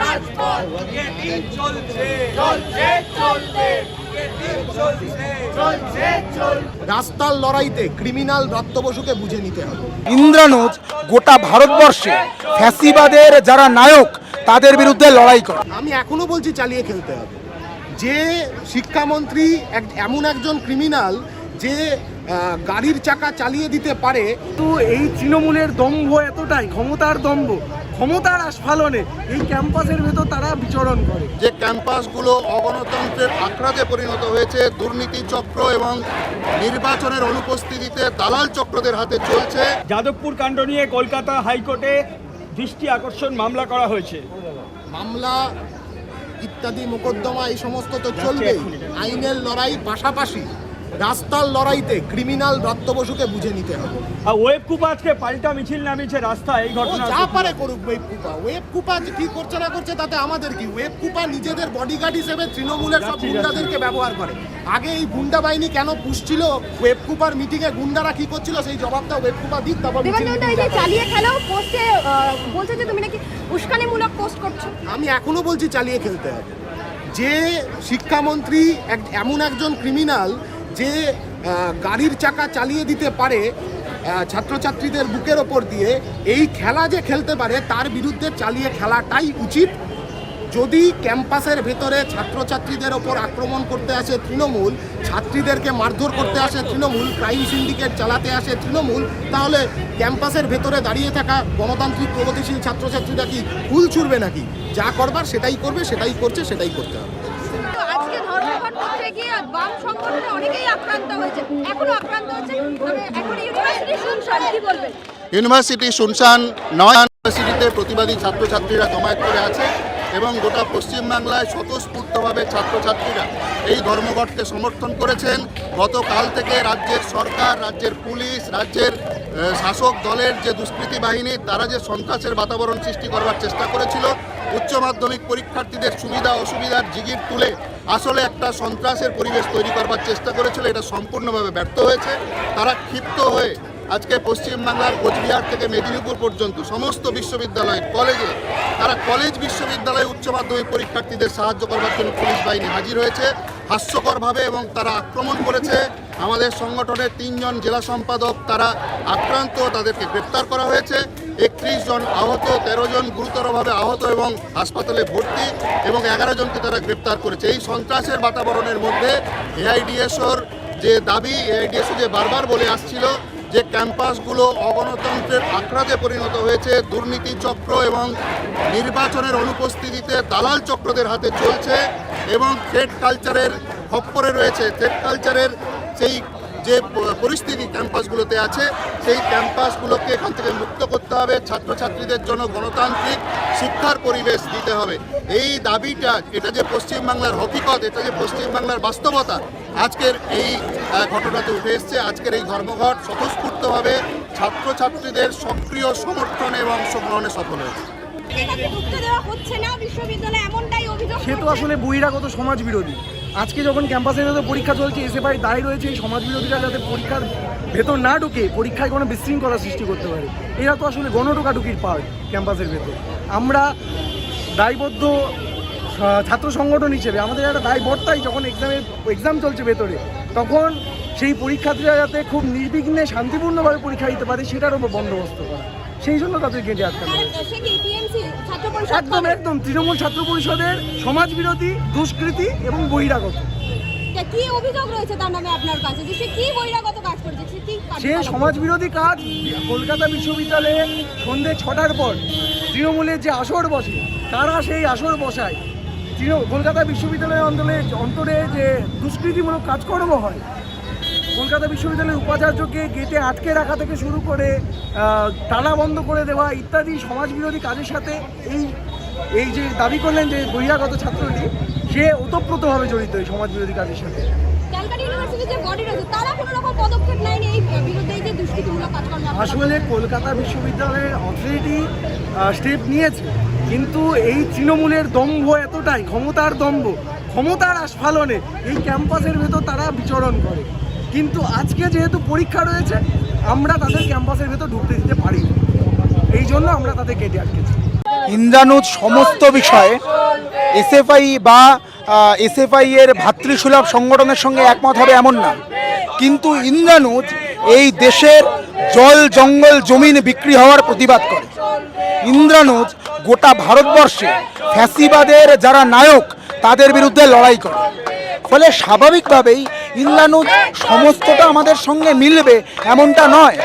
রাজপথ। চলছে চলছে চলবে রাস্তার লড়াইতে ক্রিমিনাল দত্ত বসুকে বুঝে নিতে হবে। ইন্দ্রানুজ গোটা ভারতবর্ষে ফ্যাসিবাদের যারা নায়ক তাদের বিরুদ্ধে লড়াই করে। আমি এখনও বলছি চালিয়ে খেলতে হবে। যে শিক্ষামন্ত্রী এমন একজন ক্রিমিনাল যে গাড়ির চাকা চালিয়ে দিতে পারে তো এই তৃণমূলের দম্ভ এতটাই ক্ষমতার দম্ভ। ক্ষমতার আস্ফালনে এই ক্যাম্পাসের ভেতর তারা বিচরণ করে। যে ক্যাম্পাসগুলো অগণতন্ত্রের আখড়াতে পরিণত হয়েছে দুর্নীতি চক্র এবং নির্বাচনের অনুপস্থিতিতে দালাল চক্রদের হাতে চলছে। যাদবপুর কাণ্ড নিয়ে কলকাতা হাইকোর্টে দৃষ্টি আকর্ষণ মামলা করা হয়েছে। মামলা ইত্যাদি মোকদ্দমা এই সমস্ত তো চলবেই। আইনের লড়াই পাশাপাশি। রাস্তার লড়াইতে ক্রিমিনাল দত্ত বসুকে বুঝে নিতে হবে। আর ওয়েব কুপা আজকে পাল্টা মিছিল নামিয়েছে রাস্তা এই ঘটনা যা পারে করুক ওয়েব কুপা। ওয়েব কুপা যে কি করছে না করছে তাতে আমাদের কি? ওয়েব কুপা নিজেদের বডিগার্ড হিসেবে তৃণমূলের সব গুন্ডাদেরকে ব্যবহার করে। আগে এই গুন্ডা বাহিনী কেন পুষছিল? ওয়েব কুপার মিটিং এ গুন্ডারা কি করছিল? সেই জবাবটা ওয়েব কুপা দিক তারপর চালিয়ে খেলাও পোস্টে বলছে যে তুমি নাকি উস্কানিমূলক পোস্ট করছ। আমি এখনও বলছি চালিয়ে খেলতে হবে। যে শিক্ষামন্ত্রী এক এমন একজন ক্রিমিনাল যে গাড়ির চাকা চালিয়ে দিতে পারে ছাত্রছাত্রীদের বুকের ওপর দিয়ে, এই খেলা যে খেলতে পারে, তার বিরুদ্ধে চালিয়ে খেলাটাই উচিত। যদি ক্যাম্পাসের ভেতরে ছাত্রছাত্রীদের ওপর আক্রমণ করতে আসে তৃণমূল, ছাত্রীদেরকে মারধর করতে আসে তৃণমূল, ক্রাইম সিন্ডিকেট চালাতে আসে তৃণমূল, তাহলে ক্যাম্পাসের ভেতরে দাঁড়িয়ে থাকা গণতান্ত্রিক প্রগতিশীল ছাত্রছাত্রীরা কি ফুল ছুড়বে নাকি? যা করবার সেটাই করবে, সেটাই করছে, সেটাই করতে হবে। গিয়ে বাম সংগঠনে অনেকেই আক্রান্ত হয়েছে। এখনও আক্রান্ত হচ্ছে, তবে এখন ইউনিভার্সিটি শুনছেন কি বলবেন? ইউনিভার্সিটি শুনশান নয়, ইউনিভার্সিটিতে প্রতিবাদী ছাত্রছাত্রীরা জমায়েত করে আছে। এবং গোটা পশ্চিমবাংলায় স্বতঃস্ফূর্তভাবে ছাত্রছাত্রীরা এই ধর্মঘটকে সমর্থন করেছেন। গতকাল থেকে রাজ্যের সরকার, রাজ্যের পুলিশ, রাজ্যের শাসক দলের যে দুষ্কৃতী বাহিনী, তারা যে সন্ত্রাসের বাতাবরণ সৃষ্টি করবার চেষ্টা করেছিল, উচ্চ মাধ্যমিক পরীক্ষার্থীদের সুবিধা অসুবিধার জিগির তুলে আসলে একটা সন্ত্রাসের পরিবেশ তৈরি করবার চেষ্টা করেছিল, এটা সম্পূর্ণভাবে ব্যর্থ হয়েছে। তারা ক্ষিপ্ত হয়ে আজকে পশ্চিমবাংলার কোচবিহার থেকে মেদিনীপুর পর্যন্ত সমস্ত বিশ্ববিদ্যালয় কলেজে, তারা কলেজ বিশ্ববিদ্যালয়ে উচ্চ মাধ্যমিক পরীক্ষার্থীদের সাহায্য করবার জন্য পুলিশ বাহিনী হাজির হয়েছে। হাস্যকরভাবে এবং তারা আক্রমণ করেছে। আমাদের সংগঠনের তিনজন জেলা সম্পাদক তারা আক্রান্ত, তাদেরকে গ্রেপ্তার করা হয়েছে। একত্রিশ জন আহত, তেরো জন গুরুতরভাবে আহত এবং হাসপাতালে ভর্তি এবং এগারো জনকে তারা গ্রেপ্তার করেছে। এই সন্ত্রাসের বাতাবরণের মধ্যে এআইডিএসওর যে দাবি এআইডিএসও যে বারবার বলে আসছিল যে ক্যাম্পাসগুলো অগণতন্ত্রের আখড়াতে পরিণত হয়েছে, দুর্নীতি চক্র এবং নির্বাচনের অনুপস্থিতিতে দালাল চক্রদের হাতে চলছে এবং থ্রেড কালচারের খপ্পরে রয়েছে। থ্রেড কালচারের সেই যে পরিস্থিতি ক্যাম্পাসগুলোতে আছে সেই ক্যাম্পাসগুলোকে এখান থেকে মুক্ত করতে হবে। ছাত্রছাত্রীদের জন্য গণতান্ত্রিক শিক্ষার পরিবেশ দিতে হবে। এই দাবিটা এটা যে পশ্চিমবাংলার হকিকত এটা যে পশ্চিমবাংলার বাস্তবতা আজকের এই ঘটনাতে উঠে এসছে। আজকের এই ধর্মঘট স্বতঃস্ফূর্তভাবে ছাত্রছাত্রীদের সক্রিয় সমর্থন এবং অংশগ্রহণে সফল হয়েছে। এটাকে ঢুকতে দেওয়া হচ্ছে না বিশ্ববিদ্যালয়ে এমনটাই অভিযোগ সে তো আসলে বহিরাগত সমাজ বিরোধী আজকে যখন ক্যাম্পাসের ভেতর পরীক্ষা চলছে এসে পাই দাঁড়িয়ে রয়েছে এই সমাজ বিরোধীরা যাতে পরীক্ষার ভেতর না ঢুকে, পরীক্ষায় কোনো বিশৃঙ্খলা সৃষ্টি করতে পারে। এরা তো আসলে গণটোকাটুকির পার্ট ক্যাম্পাসের ভেতর। আমরা দায়বদ্ধ ছাত্র সংগঠন হিসেবে, আমাদের একটা দায়বর্তাই যখন এক্সামে এক্সাম চলছে ভেতরে, তখন সেই পরীক্ষার্থীরা যাতে খুব নির্বিঘ্নে শান্তিপূর্ণভাবে পরীক্ষা দিতে পারে, সেটার উপর বন্দোবস্ত করা। সেই জন্য তাদের গেটে আটকানো একদম একদম তৃণমূল ছাত্র পরিষদের সমাজ বিরোধী দুষ্কৃতি এবং বহিরাগত। কি অভিযোগ রয়েছে তার নামে আপনার কাছে? যে সে কি বহিরাগত কাজ করেছে? সে কি সে সমাজ বিরোধী কাজ কলকাতা বিশ্ববিদ্যালয়ে সন্ধে ছটার পর তৃণমূলের যে আসর বসে তারা সেই আসর বসায়। তৃণ কলকাতা বিশ্ববিদ্যালয়ের অন্তরে অন্তরে যে দুষ্কৃতিমূলক কাজকর্ম হয় কলকাতা বিশ্ববিদ্যালয়ের উপাচার্যকে গেটে আটকে রাখা থেকে শুরু করে টানা বন্ধ করে দেওয়া ইত্যাদি সমাজ বিরোধী কাজের সাথে এই এই যে দাবি করলেন যে বহিরাগত ছাত্রটি সে ওতপ্রোতভাবে জড়িত এই সমাজ বিরোধী কাজের সাথে। আসলে কলকাতা বিশ্ববিদ্যালয়ের অথরিটি স্টেপ নিয়েছে কিন্তু এই তৃণমূলের দম্ভ এতটাই ক্ষমতার দম্ভ ক্ষমতার আস্ফালনে এই ক্যাম্পাসের ভেতর তারা বিচরণ করে। কিন্তু আজকে যেহেতু পরীক্ষা রয়েছে, আমরা তাদের ক্যাম্পাসের ভেতর ঢুকতে দিতে পারি এই জন্য আমরা তাদের গেটে আটকেছি। ইন্দ্রানুজ, সমস্ত বিষয়ে এসএফআই বা এসএফআই এর ভাতৃসুলভ সংগঠনের সঙ্গে একমত হবে এমন না। কিন্তু ইন্দ্রানুজ এই দেশের জল, জঙ্গল, জমিন বিক্রি হওয়ার প্রতিবাদ করে। ইন্দ্রানুজ গোটা ভারতবর্ষে ফ্যাসিবাদের যারা নায়ক, তাদের বিরুদ্ধে লড়াই করে। ফলে স্বাভাবিকভাবেই ইন্দ্রানুজ সমস্তটা আমাদের সঙ্গে মিলবে এমনটা নয়।